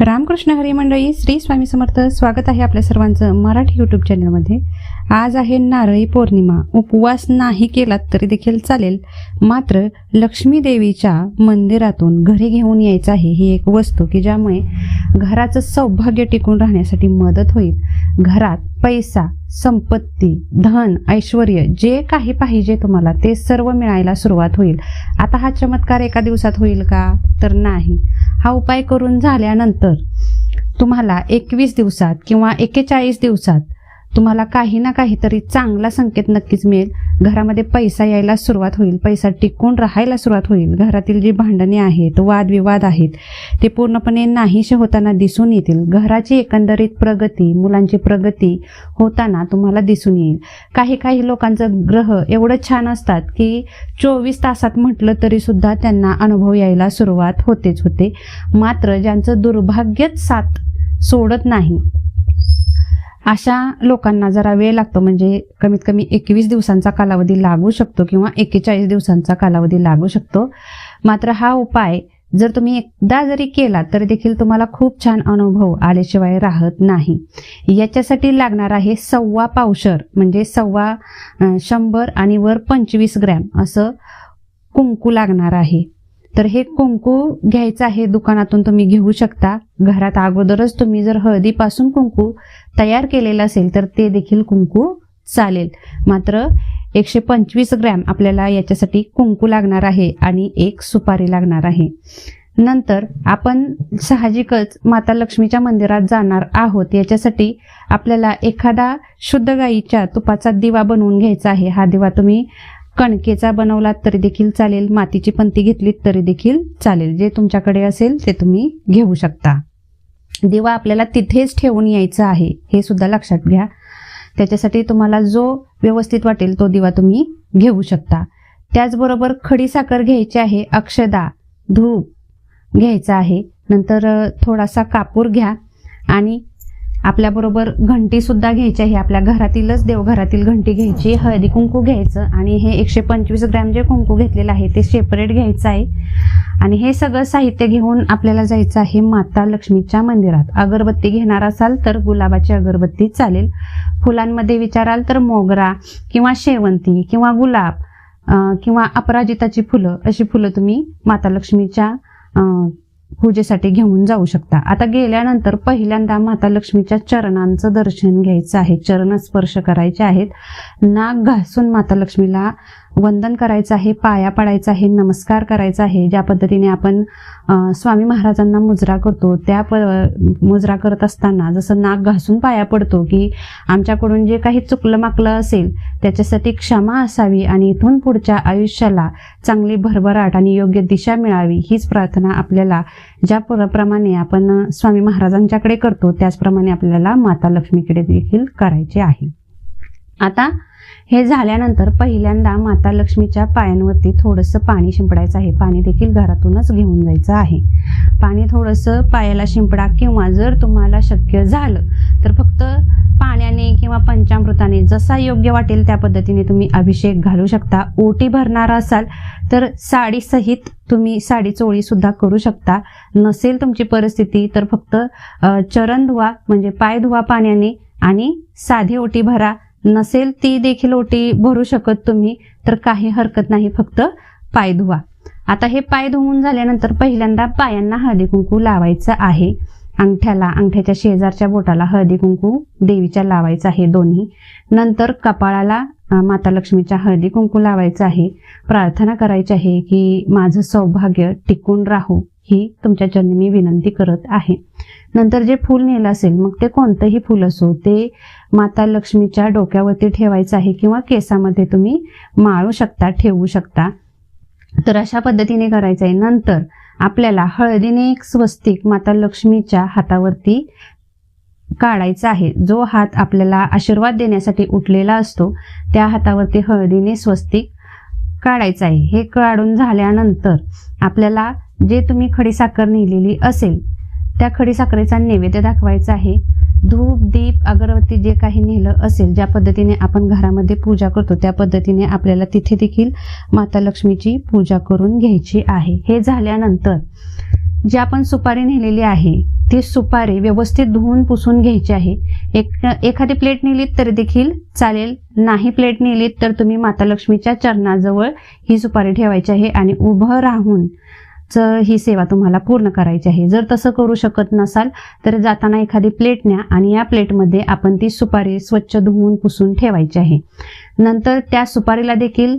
रामकृष्ण हरी मंडळी श्री स्वामी समर्थ स्वागत आहे आपल्या सर्वांचं मराठी यूट्यूब चॅनलमध्ये आज आहे नारळी पौर्णिमा. उपवास नाही केलात तरी देखील चालेल. मात्र लक्ष्मी देवीच्या मंदिरातून घरी घेऊन यायचं आहे ही एक वस्तू की ज्यामुळे घराचं सौभाग्य टिकून राहण्यासाठी मदत होईल. घरात पैसा संपत्ती धन ऐश्वर जे काही पाहिजे तुम्हाला ते सर्व मिळायला सुरुवात होईल. आता हा चमत्कार एका दिवसात होईल का? तर नाही. हा उपाय करून झाल्यानंतर तुम्हाला एकवीस दिवसात किंवा एकेचाळीस दिवसात तुम्हाला काही ना काहीतरी चांगला संकेत नक्कीच मिळेल. घरामध्ये पैसा यायला सुरुवात होईल. पैसा टिकून राहायला सुरुवात होईल. घरातील जी भांडणे आहेत वादविवाद आहेत ते पूर्णपणे नाहीसे होताना दिसून येतील. घराची एकंदरीत प्रगती मुलांची प्रगती होताना तुम्हाला दिसून येईल. काही काही लोकांचं ग्रह एवढं छान असतात की चोवीस तासात म्हटलं तरी सुद्धा त्यांना अनुभव यायला सुरुवात होतेच होते. मात्र ज्यांचं दुर्भाग्यच साथ सोडत नाही अशा लोकांना जरा वेळ लागतो म्हणजे कमीत कमी एकवीस दिवसांचा कालावधी लागू शकतो किंवा एक्केचाळीस दिवसांचा कालावधी लागू शकतो. मात्र हा उपाय जर तुम्ही एकदा जरी केला तरी देखील तुम्हाला खूप छान अनुभव आल्याशिवाय राहत नाही. याच्यासाठी लागणार आहे सव्वा पावशर म्हणजे सव्वा शंभर आणि वर पंचवीस ग्रॅम असं कुंकू लागणार आहे. तर हे कुंकू घ्यायचं आहे दुकानातून तुम्ही घेऊ शकता. घरात अगोदरच तुम्ही जर हळदीपासून कुंकू तयार केलेलं असेल तर ते देखील कुंकू चालेल. मात्र एकशे पंचवीस ग्रॅम आपल्याला याच्यासाठी कुंकू लागणार आहे आणि एक सुपारी लागणार आहे. नंतर आपण साहजिकच माता लक्ष्मीच्या मंदिरात जाणार आहोत. याच्यासाठी आपल्याला एखादा शुद्ध गाईच्या तुपाचा दिवा बनवून घ्यायचा आहे. हा दिवा तुम्ही कणकेचा बनवलात तरी देखील चालेल मातीची पंती घेतलीत तरी देखील चालेल. जे तुमच्याकडे असेल ते तुम्ही घेऊ शकता. दिवा आपल्याला तिथेच ठेवून यायचं आहे हे सुद्धा लक्षात घ्या. त्याच्यासाठी तुम्हाला जो व्यवस्थित वाटेल तो दिवा तुम्ही घेऊ शकता. त्याचबरोबर खडी साखर घ्यायची आहे अक्षदा धूप घ्यायचा आहे. नंतर थोडासा कापूर घ्या आणि आपल्याबरोबर घंटी सुद्धा घ्यायची आहे. आपल्या घरातीलच देवघरातील घंटी घ्यायची हळदी कुंकू घ्यायचं आणि हे एकशे पंचवीस ग्रॅम जे कुंकू घेतलेलं आहे ते सेपरेट घ्यायचं आहे. आणि हे सगळं साहित्य घेऊन आपल्याला जायचं आहे माता लक्ष्मीच्या मंदिरात. अगरबत्ती घेणार असाल तर गुलाबाची अगरबत्ती चालेल. फुलांमध्ये विचाराल तर मोगरा किंवा शेवंती किंवा गुलाब किंवा अपराजिताची फुलं अशी फुलं तुम्ही माता लक्ष्मीच्या पूजेसाठी घेऊन जाऊ शकता. आता गेल्यानंतर पहिल्यांदा माता लक्ष्मीच्या चरणांचं दर्शन घ्यायचं आहे. चरण स्पर्श करायचे आहेत. नाक घासून माता लक्ष्मीला वंदन करायचं आहे पाया पडायचा आहे नमस्कार करायचा आहे ज्या पद्धतीने आपण स्वामी महाराजांना मुजरा करतो त्या प मुजरा करत असताना जसं नाक घासून पाया पडतो की आमच्याकडून जे काही चुकलं माकलं असेल त्याच्यासाठी क्षमा असावी आणि इथून पुढच्या आयुष्याला चांगली भरभराट आणि योग्य दिशा मिळावी हीच प्रार्थना आपल्याला ज्या प्रमाणे आपण स्वामी महाराजांच्याकडे करतो त्याचप्रमाणे आपल्याला माता लक्ष्मीकडे देखील करायचे आहे. आता हे झाल्यानंतर पहिल्यांदा माता लक्ष्मीच्या पायांवरती थोडंसं पाणी शिंपडायचं आहे. पाणी देखील घरातूनच घेऊन जायचं आहे. पाणी थोडंसं पायाला शिंपडा किंवा जर तुम्हाला शक्य झालं तर फक्त पाण्याने किंवा पंचामृताने जसा योग्य वाटेल त्या पद्धतीने तुम्ही अभिषेक घालू शकता. ओटी भरणार असाल तर साडीसहित तुम्ही साडी चोळी सुद्धा करू शकता. नसेल तुमची परिस्थिती तर फक्त चरण धुवा म्हणजे पाय धुवा पाण्याने आणि साधी ओटी भरा. नसेल ती देखील ओटी भरू शकत तुम्ही तर काही हरकत नाही फक्त पाय धुवा. आता हे पाय धुवून झाल्यानंतर पहिल्यांदा पायांना हळदी कुंकू लावायचं आहे. अंगठ्याला अंगठ्याच्या शेजारच्या बोटाला हळदी कुंकू देवीच्या लावायचं आहे दोन्ही. नंतर कपाळाला माता लक्ष्मीच्या हळदी कुंकू लावायचं आहे. प्रार्थना करायची आहे की माझं सौभाग्य टिकून राहू ही तुमच्या जन्मी मी विनंती करत आहे. नंतर जे फूल नेलं असेल मग ते कोणतंही फूल असो ते माता लक्ष्मीच्या डोक्यावरती ठेवायचं आहे किंवा केसामध्ये तुम्ही माळू शकता ठेवू शकता. तर अशा पद्धतीने करायचं आहे. नंतर आपल्याला हळदीने एक स्वस्तिक माता लक्ष्मीच्या हातावरती काढायचा आहे. जो हात आपल्याला आशीर्वाद देण्यासाठी उठलेला असतो त्या हातावरती हळदीने स्वस्तिक काढायचं आहे. हे काढून झाल्यानंतर आपल्याला जे तुम्ही खडीसाखर नेलेली असेल त्या खडीसाखरेचा नैवेद्य दाखवायचा आहे. धूप दीप अगरबत्ती जे काही नेलं असेल ज्या पद्धतीने आपण घरामध्ये पूजा करतो त्या पद्धतीने आपल्याला तिथे देखील माता लक्ष्मीची पूजा करून घ्यायची आहे. हे झाल्यानंतर जी आपण सुपारी नेलेली आहे ती सुपारी व्यवस्थित धुवून पुसून घ्यायची आहे. एक एखादी प्लेट नेलीत तरी देखील चालेल. नाही प्लेट नेलीत तर तुम्ही माता लक्ष्मीच्या चरणाजवळ ही सुपारी ठेवायची आहे आणि उभं राहून ही सेवा तुम्हाला पूर्ण करायची आहे. जर तसं करू शकत नसाल तर जाताना एखादी प्लेट न्या आणि या प्लेटमध्ये आपण ती सुपारी स्वच्छ धुवून पुसून ठेवायची आहे. नंतर त्या सुपारीला देखील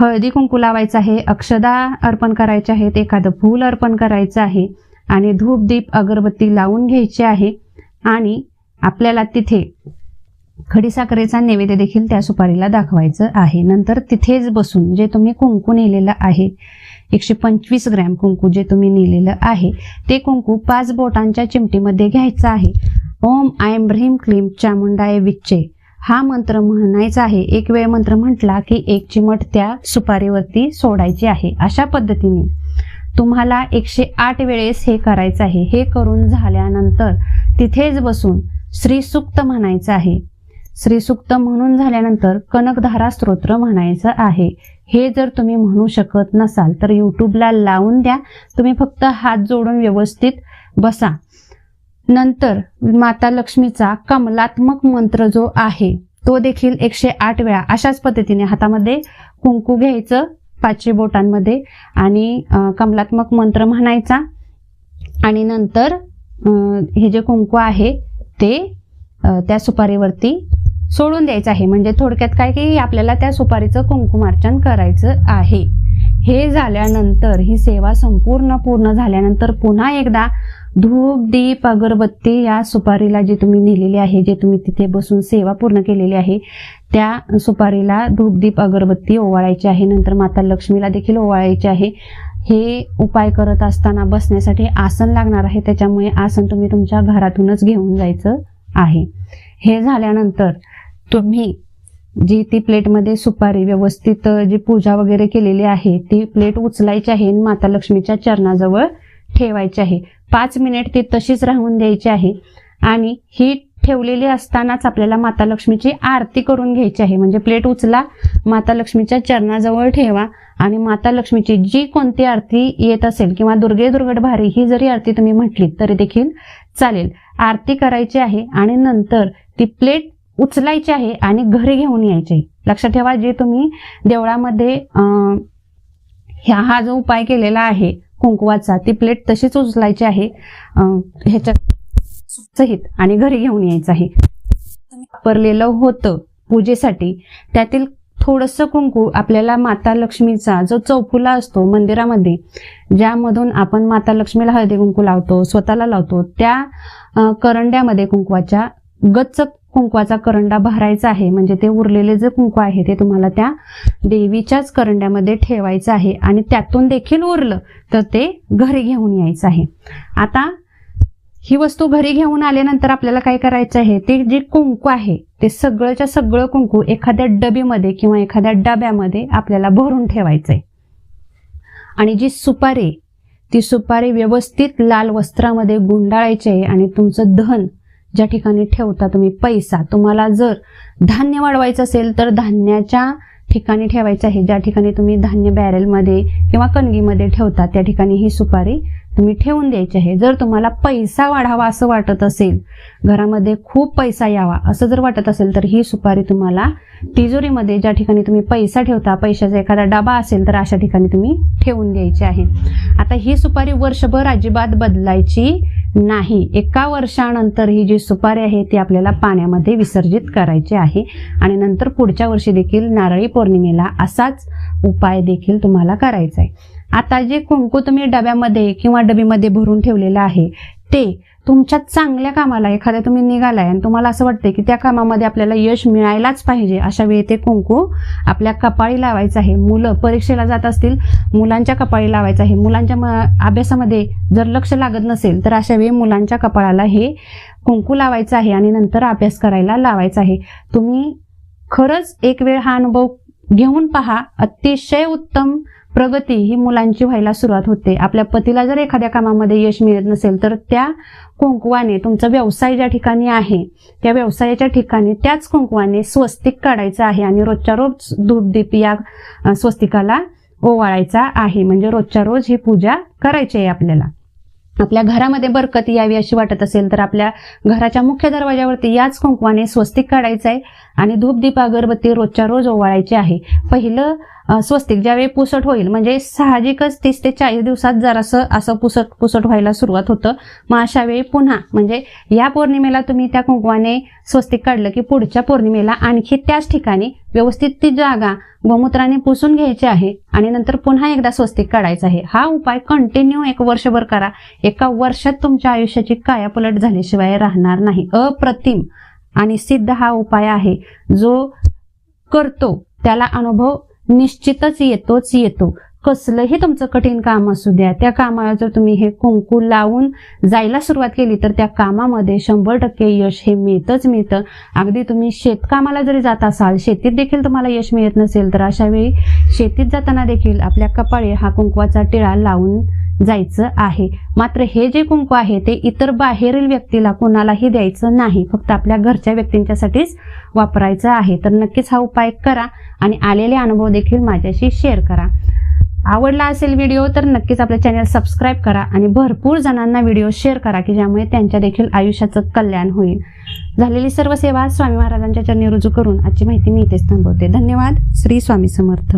हळदी कुंकू लावायचं आहे. अक्षदा अर्पण करायचे आहेत. एखादं फूल अर्पण करायचं आहे. आणि धूप दीप अगरबत्ती लावून घ्यायची आहे. आणि आपल्याला तिथे खडीसाखरेचा नैवेद्य देखील त्या सुपारीला दाखवायचं आहे. नंतर तिथेच बसून जे तुम्ही कुंकू नेलेलं आहे एकशे पंचवीस ग्रॅम कुंकू जे तुम्ही नेलेलं आहे ते कुंकू पाच बोटांच्या चिमटीमध्ये घ्यायचं आहे. ओम आयम ह्रीम क्लीम चामुंडाय विच्चे. हा मंत्र म्हणायचा आहे. एक वेळ मंत्र म्हटला की एक चिमट त्या सुपारीवरती सोडायची आहे. अशा पद्धतीने तुम्हाला एकशे आठ वेळेस हे करायचं आहे. हे करून झाल्यानंतर तिथेच बसून श्रीसुक्त म्हणायचं आहे. श्रीसुक्त म्हणून झाल्यानंतर कनकधारा स्तोत्र म्हणायचं आहे. हे जर तुम्ही म्हणू शकत नसाल तर यूट्यूबला लावून द्या. तुम्ही फक्त हात जोडून व्यवस्थित बसा. नंतर माता लक्ष्मीचा कमलात्मक मंत्र जो आहे तो देखील एकशे आठ वेळा अशाच पद्धतीने हातामध्ये कुंकू घ्यायचं पाचशे बोटांमध्ये आणि कमलात्मक मंत्र म्हणायचा. आणि नंतर हे जे कुंकू आहे ते त्या सुपारीवरती सोडून द्यायचं आहे. म्हणजे थोडक्यात काय की आपल्याला त्या सुपारीचं कुंकुमार्चन करायचं आहे. हे झाल्यानंतर ही सेवा संपूर्ण पूर्ण झाल्यानंतर पुन्हा एकदा धूप दीप अगरबत्ती या सुपारीला जी तुम्ही नेलेली आहे जे तुम्ही तिथे बसून सेवा पूर्ण केलेली आहे त्या सुपारीला धूप दीप अगरबत्ती ओवाळायची आहे. नंतर माता लक्ष्मीला देखील ओवाळायची आहे. हे उपाय करत असताना बसण्यासाठी आसन लागणार आहे. त्याच्यामुळे आसन तुम्ही तुमच्या घरातूनच घेऊन जायचं आहे. हे झाल्यानंतर तुम्ही जी ती प्लेटमध्ये सुपारी व्यवस्थित जी पूजा वगैरे केलेली आहे ती प्लेट उचलायची आहे आणि माता लक्ष्मीच्या चरणाजवळ ठेवायची आहे. पाच मिनिट ती तशीच राहून द्यायची आहे आणि ही ठेवलेली असतानाच आपल्याला माता लक्ष्मीची आरती करून घ्यायची आहे. म्हणजे प्लेट उचला माता लक्ष्मीच्या चरणाजवळ ठेवा आणि माता लक्ष्मीची जी कोणती आरती येत असेल किंवा दुर्गे दुर्गट भारी ही जरी आरती तुम्ही म्हटली तरी देखील चालेल. आरती करायची आहे आणि नंतर ती प्लेट उचलायचे आहे आणि घरी घेऊन यायचे आहे. लक्षात ठेवा जे तुम्ही देवळामध्ये ह्या हा जो उपाय केलेला आहे कुंकवाचा ती प्लेट तशीच उचलायची आहे ह्याच्यात सहित आणि घरी घेऊन यायचं आहे. वापरलेलं होतं पूजेसाठी त्यातील थोडंसं कुंकू आपल्याला माता लक्ष्मीचा जो चौफुला असतो मंदिरामध्ये ज्यामधून आपण माता लक्ष्मीला हळदी कुंकू लावतो स्वतःला लावतो त्या करंड्यामध्ये कुंकवाच्या गच्च कुंकवाचा करंडा भरायचा आहे. म्हणजे ते उरलेले जे कुंकू आहे ते तुम्हाला त्या देवीच्याच करंड्यामध्ये ठेवायचं आहे. आणि त्यातून देखील उरलं तर ते घरी घेऊन यायचं आहे. आता ही वस्तू घरी घेऊन आल्यानंतर आपल्याला काय करायचं आहे? ते जे कुंकू आहे ते सगळंच्या सगळं कुंकू एखाद्या डबीमध्ये किंवा एखाद्या डब्यामध्ये आपल्याला भरून ठेवायचं आहे. आणि जी सुपारी ती सुपारी व्यवस्थित लाल वस्त्रामध्ये गुंडाळायची आहे आणि तुमचं धन ज्या ठिकाणी ठेवता तुम्ही पैसा तुम्हाला जर धान्य वाढवायचं असेल तर धान्याच्या ठिकाणी ठेवायचं आहे. ज्या ठिकाणी तुम्ही धान्य बॅरेलमध्ये किंवा कणगीमध्ये ठेवता त्या ठिकाणी ही सुपारी तुम्ही ठेवून द्यायची आहे. जर तुम्हाला पैसा वाढावा असं वाटत असेल घरामध्ये खूप पैसा यावा असं जर वाटत असेल तर ही सुपारी तुम्हाला तिजोरीमध्ये ज्या ठिकाणी तुम्ही पैसा ठेवता पैशाचा एखादा डबा असेल तर अशा ठिकाणी तुम्ही ठेवून द्यायची आहे. आता ही सुपारी वर्षभर अजिबात बदलायची नाही. एका वर्षानंतर ही जी सुपारी आहे ती आपल्याला पाण्यामध्ये विसर्जित करायची आहे. आणि नंतर पुढच्या वर्षी देखील नारळी पौर्णिमेला असाच उपाय देखील तुम्हाला करायचा आहे. आता जे कुंकू तुम्ही डब्यामध्ये किंवा डबीमध्ये भरून ठेवलेलं आहे ते तुमच्या चांगल्या कामाला एखाद्या तुम्ही निघालाय आणि तुम्हाला असं वाटतंय की त्या कामामध्ये आपल्याला यश मिळायलाच पाहिजे अशा वेळी ते कुंकू आपल्या कपाळी लावायचं आहे. मुलं परीक्षेला जात असतील मुलांच्या कपाळी लावायचं आहे. मुलांच्या म- अभ्यासामध्ये जर लक्ष लागत नसेल तर अशा वेळी मुलांच्या कपाळाला हे कुंकू लावायचं आहे आणि नंतर अभ्यास करायला लावायचा आहे. तुम्ही खरंच एक वेळ हा अनुभव घेऊन पहा. अतिशय उत्तम प्रगती ही मुलांची व्हायला सुरुवात होते. आपल्या पतीला जर एखाद्या कामामध्ये यश मिळत नसेल तर त्या कुंकवाने तुमचा व्यवसाय ज्या ठिकाणी आहे त्या व्यवसायाच्या ठिकाणी त्याच कुंकवाने स्वस्तिक काढायचं आहे आणि रोजच्या रोज धूपदीप या स्वस्तिकाला ओवाळायचा आहे. म्हणजे रोजच्या रोज ही पूजा करायची आहे आपल्याला. आपल्या घरामध्ये बरकत यावी अशी वाटत असेल तर आपल्या घराच्या मुख्य दरवाजावरती याच कुंकवाने स्वस्तिक काढायचं आहे आणि धूप दीप अगरबत्ती रोजच्या रोज ओवाळायची आहे. पहिलं स्वस्तिक ज्यावेळी पुसट होईल म्हणजे साहजिकच तीस ते चाळीस दिवसात जरासं असं पुसट पुसट व्हायला सुरुवात होतं. मग अशा वेळी पुन्हा म्हणजे या पौर्णिमेला तुम्ही त्या कुंकवाने स्वस्तिक काढलं की पुढच्या पौर्णिमेला आणखी त्याच ठिकाणी व्यवस्थित ती जागा गोमूत्राने पुसून घ्यायची आहे आणि नंतर पुन्हा एकदा स्वस्तिक काढायचं आहे. हा उपाय कंटिन्यू एक वर्षभर करा. एका वर्षात तुमच्या आयुष्याची कायापलट झाल्याशिवाय राहणार नाही. अप्रतिम आणि सिद्ध हा उपाय आहे. जो करतो त्याला अनुभव निश्चितच येतोच येतो. कसलंही तुमचं कठीण काम असू द्या त्या कामाला जर तुम्ही हे कुंकू लावून जायला सुरुवात केली तर त्या कामामध्ये शंभर टक्के यश हे मिळतच मिळतं. अगदी तुम्ही शेतकामाला जरी जात असाल शेतीत देखील तुम्हाला यश मिळत नसेल तर अशा वेळी शेतीत जाताना देखील आपल्या कपाळी हा कुंकवाचा टिळा लावून जायचं आहे. मात्र हे जे कुंकू आहे ते इतर बाहेरील व्यक्तीला कोणालाही द्यायचं नाही. फक्त आपल्या घरच्या व्यक्तींच्यासाठीच वापरायचं आहे. तर नक्कीच हा उपाय करा आणि आलेले अनुभव देखील माझ्याशी शेअर करा. आवडला असेल व्हिडिओ तर नक्कीच आपलं चॅनल सबस्क्राईब करा आणि भरपूर जणांना व्हिडिओ शेअर करा की ज्यामुळे त्यांच्या देखील आयुष्याचं कल्याण होईल. झालेली सर्व सेवा स्वामी महाराजांच्या चरणी रुजू करून आजची माहिती मी इथेच थांबवते. धन्यवाद. श्री स्वामी समर्थ.